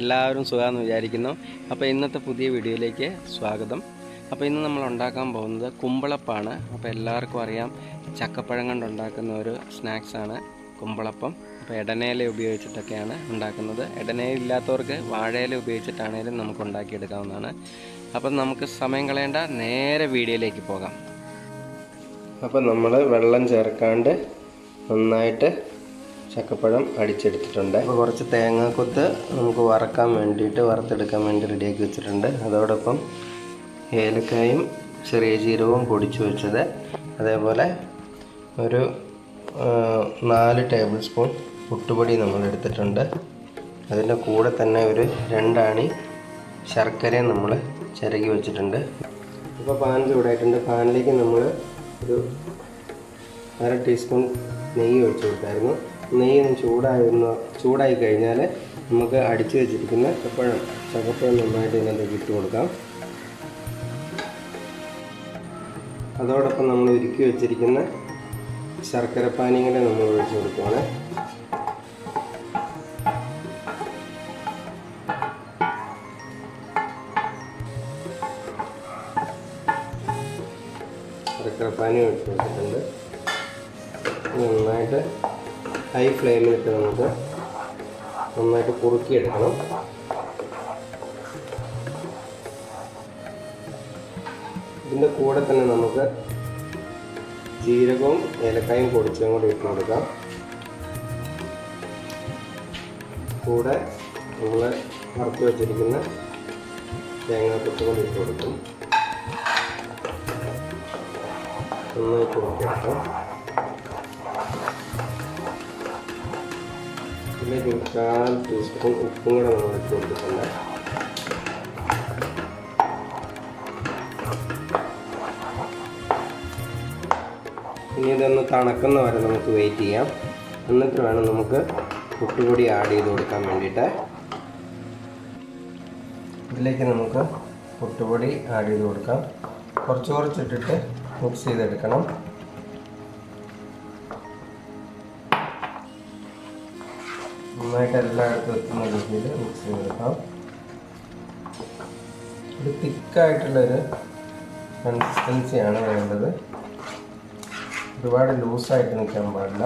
എല്ലാവരും സുഖമാണെന്ന് വിചാരിക്കുന്നു. അപ്പോൾ ഇന്നത്തെ പുതിയ വീഡിയോയിലേക്ക് സ്വാഗതം. അപ്പോൾ ഇന്ന് നമ്മൾ ഉണ്ടാക്കാൻ പോകുന്നത് കുമ്പളപ്പാണ്. അപ്പോൾ എല്ലാവർക്കും അറിയാം ചക്കപ്പഴം കൊണ്ടുണ്ടാക്കുന്ന ഒരു സ്നാക്സാണ് കുമ്പളപ്പം. അപ്പോൾ ഇടനേല ഉപയോഗിച്ചിട്ടൊക്കെയാണ് ഉണ്ടാക്കുന്നത്. ഇടനേല ഇല്ലാത്തവർക്ക് വാഴയില ഉപയോഗിച്ചിട്ടാണേലും നമുക്ക് ഉണ്ടാക്കിയെടുക്കാവുന്നതാണ്. അപ്പം നമുക്ക് സമയം കളയേണ്ട നേരെ വീഡിയോയിലേക്ക് പോകാം. അപ്പോൾ നമ്മൾ വെള്ളം ചേർക്കാണ്ട് നന്നായിട്ട് ചക്കപ്പഴം അടിച്ചെടുത്തിട്ടുണ്ട്. അപ്പോൾ കുറച്ച് തേങ്ങാക്കൊത്ത് നമുക്ക് വറക്കാൻ വേണ്ടിയിട്ട് വറുത്തെടുക്കാൻ വേണ്ടി റെഡിയാക്കി വെച്ചിട്ടുണ്ട്. അതോടൊപ്പം ഏലക്കായും ചെറിയ ജീരകവും പൊടിച്ചു വെച്ചത്. അതേപോലെ ഒരു നാല് ടേബിൾ സ്പൂൺ പുട്ടുപൊടി നമ്മൾ എടുത്തിട്ടുണ്ട്. അതിന്റെ കൂടെ തന്നെ ഒരു രണ്ടാണി ശർക്കരയും നമ്മൾ ചിരകി വെച്ചിട്ടുണ്ട്. ഇപ്പോൾ പാൻ ചൂടായിട്ടുണ്ട്. പാനിലേക്ക് നമ്മൾ ഒരു അര ടീസ്പൂൺ നെയ്യ് ഒഴിച്ചു കൊടുത്തായിരുന്നു. നെയ്യ് ചൂടായിരുന്ന ചൂടായി കഴിഞ്ഞാൽ നമുക്ക് അടിച്ചു വെച്ചിരിക്കുന്ന എപ്പോഴും ചക്കപ്പഴം നന്നായിട്ട് ഇതിനകത്തേക്ക് ഇട്ട് കൊടുക്കാം. അതോടൊപ്പം നമ്മൾ ഒരുക്കി വെച്ചിരിക്കുന്ന ശർക്കരപ്പാനിയും കൂടെ നമ്മൾ ഒഴിച്ചു കൊടുക്കുവാണ്. ശർക്കരപ്പാനി ഒഴിച്ചു കൊടുത്തിട്ടുണ്ട്. നന്നായിട്ട് ഹൈ ഫ്ലെയിമിലിട്ട് നമുക്ക് നന്നായിട്ട് കുറുക്കിയെടുക്കണം. ഇതിന്റെ കൂടെ തന്നെ നമുക്ക് ജീരകവും ഏലക്കായും പൊടിച്ചും കൂടി ഇട്ട് കൊടുക്കാം. കൂടെ നമ്മൾ വറുത്ത് വെച്ചിരിക്കുന്ന തേങ്ങാക്കൊത്ത് കൂടി ഇട്ട് കൊടുക്കും. നന്നായി കുറുക്കിയെടുക്കാം. ഇതിലേക്ക് ഒരു കാൽ ടീസ്പൂൺ ഉപ്പും കൂടെ നമ്മൾ ഇട്ട് കൊടുത്തിട്ടുണ്ട്. ഇനി ഇതൊന്ന് തണക്കുന്ന വരെ നമുക്ക് വെയിറ്റ് ചെയ്യാം. എന്നിട്ട് വേണം നമുക്ക് പുട്ടുപൊടി ആഡ് ചെയ്ത് കൊടുക്കാൻ വേണ്ടിയിട്ട്. ഇതിലേക്ക് നമുക്ക് പുട്ടുപൊടി ആഡ് ചെയ്ത് കൊടുക്കാം. കുറച്ച് കുറച്ചിട്ടിട്ട് മിക്സ് ചെയ്തെടുക്കണം. നന്നായിട്ട് എല്ലായിടത്തും എത്തുന്ന രീതിയിൽ മിക്സ് ചെയ്തെടുക്കാം. ഒരു തിക്കായിട്ടുള്ളൊരു കൺസിസ്റ്റൻസിയാണ് വേണ്ടത്. ഒരുപാട് ലൂസായിട്ട് നിൽക്കാൻ പാടില്ല.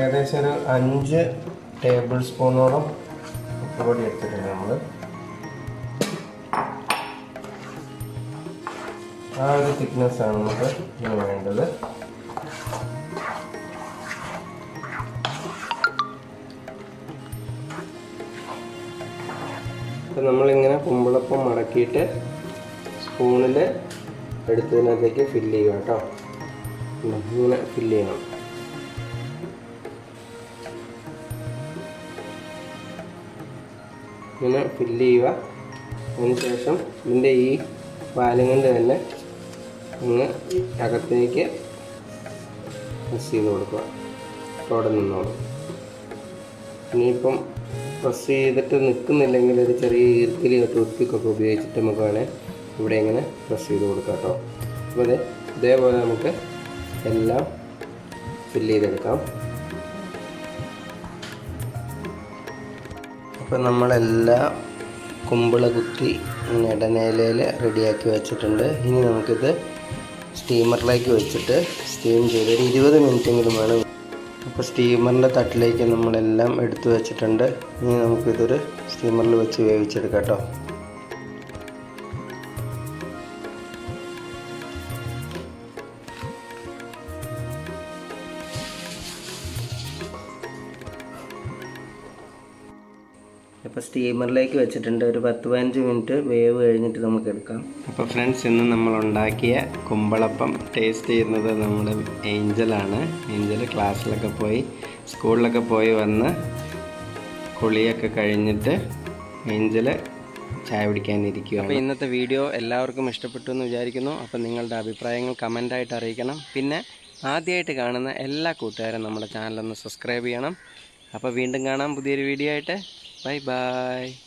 ഏകദേശം ഒരു അഞ്ച് ടേബിൾ സ്പൂണോളം ഉപ്പുപൊടി എടുത്തിട്ടുണ്ട് നമ്മൾ ആ ഒരു തിക്നെസ് ആണ് നമുക്ക് ഇതിന് വേണ്ടത്. അപ്പം നമ്മളിങ്ങനെ കുമ്പിളപ്പം മടക്കിയിട്ട് സ്പൂണിൽ എടുത്തതിനകത്തേക്ക് ഫില്ല് ചെയ്യുക കേട്ടോ. ഇങ്ങനെ ഫില്ല് ചെയ്യണം. ഇങ്ങനെ ഫില്ല് ചെയ്യുക. അതിനുശേഷം ഇതിന്റെ ഈ പാലും കൊണ്ട് തന്നെ ഒന്ന് അകത്തേക്ക് പ്രസ് ചെയ്ത് കൊടുക്കുക. അവിടെ നിന്നോളും. ഇനിയിപ്പം പ്രസ് ചെയ്തിട്ട് നിൽക്കുന്നില്ലെങ്കിൽ ഒരു ചെറിയ ഈർക്കിലിയോ ടൂത്ത്പിക്കൊക്കെ ഉപയോഗിച്ചിട്ട് നമുക്ക് വേണേൽ ഇവിടെ ഇങ്ങനെ പ്രസ് ചെയ്ത് കൊടുക്കാം കേട്ടോ. അപ്പോൾ ഇതേപോലെ നമുക്ക് എല്ലാം ഫില്ല് ചെയ്തെടുക്കാം. അപ്പോൾ നമ്മളെല്ലാ കുമ്പിള കുത്തി ഇടനയിലയിൽ റെഡിയാക്കി വെച്ചിട്ടുണ്ട്. ഇനി നമുക്കിത് സ്റ്റീമറിലേക്ക് വെച്ചിട്ട് സ്റ്റീം ചെയ്ത് ഒരു ഇരുപത് മിനിറ്റെങ്കിലും വേണം. അപ്പോൾ സ്റ്റീമറിന്റെ തട്ടിലേക്ക് നമ്മളെല്ലാം എടുത്തു വെച്ചിട്ടുണ്ട്. ഇനി നമുക്കിതൊരു സ്റ്റീമറിൽ വെച്ച് വേവിച്ചെടുക്കാം കേട്ടോ. അപ്പോൾ സ്റ്റീമറിലേക്ക് വെച്ചിട്ടുണ്ട്. ഒരു പത്ത് പതിനഞ്ച് മിനിറ്റ് വേവ് കഴിഞ്ഞിട്ട് നമുക്ക് എടുക്കാം. അപ്പോൾ ഫ്രണ്ട്സ് ഇന്ന് നമ്മൾ ഉണ്ടാക്കിയ കുമ്പളപ്പം ടേസ്റ്റ് ചെയ്യുന്നത് നമ്മുടെ ഏഞ്ചലാണ് ഏഞ്ചൽ ക്ലാസ്സിലൊക്കെ പോയി സ്കൂളിലൊക്കെ പോയി വന്ന് കുളിയൊക്കെ കഴിഞ്ഞിട്ട് ഏഞ്ചൽ ചായ പിടിക്കാനിരിക്കുക അപ്പോൾ ഇന്നത്തെ വീഡിയോ എല്ലാവർക്കും ഇഷ്ടപ്പെട്ടു എന്ന് വിചാരിക്കുന്നു. അപ്പോൾ നിങ്ങളുടെ അഭിപ്രായങ്ങൾ കമന്റായിട്ട് അറിയിക്കണം. പിന്നെ ആദ്യമായിട്ട് കാണുന്ന എല്ലാ കൂട്ടുകാരും നമ്മുടെ ചാനലൊന്ന് സബ്സ്ക്രൈബ് ചെയ്യണം. അപ്പോൾ വീണ്ടും കാണാം പുതിയൊരു വീഡിയോ ആയിട്ട്. Bye bye.